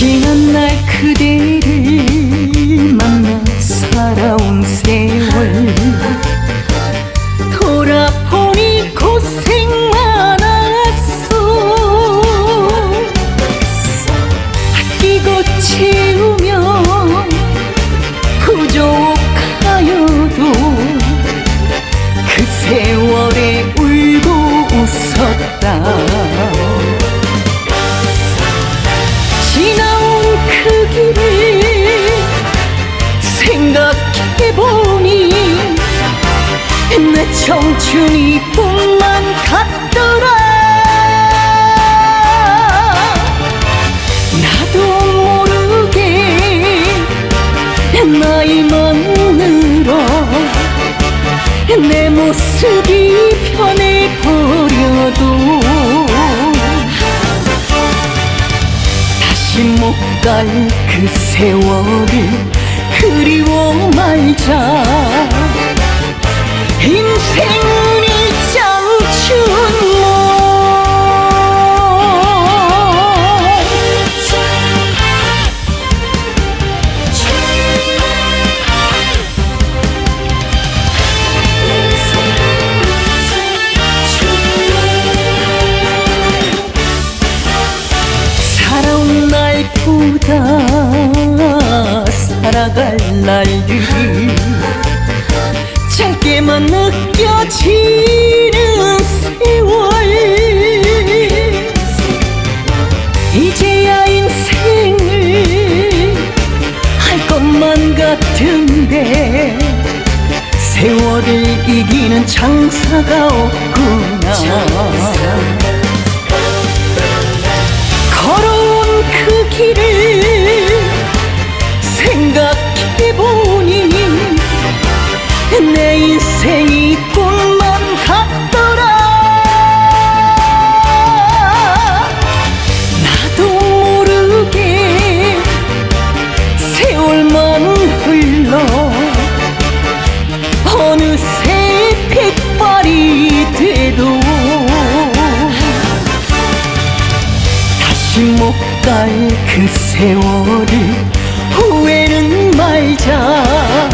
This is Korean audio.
지난 날 그대 청춘이 꿈만 같더라. 나도 모르게 나이만 늘어 내 모습이 변해버려도 다시 못 갈 그 세월을 그리워 말자. 인 생은 이 장춘 살아온 날보다 살아갈 날들 이 짧게만 느껴지는 세월. 이제야 인생을 할 것만 같은데 세월을 이기는 장사가 없구나. 걸어온 그 길을 생각해보 못 갈 그 세월을 후회는 말자.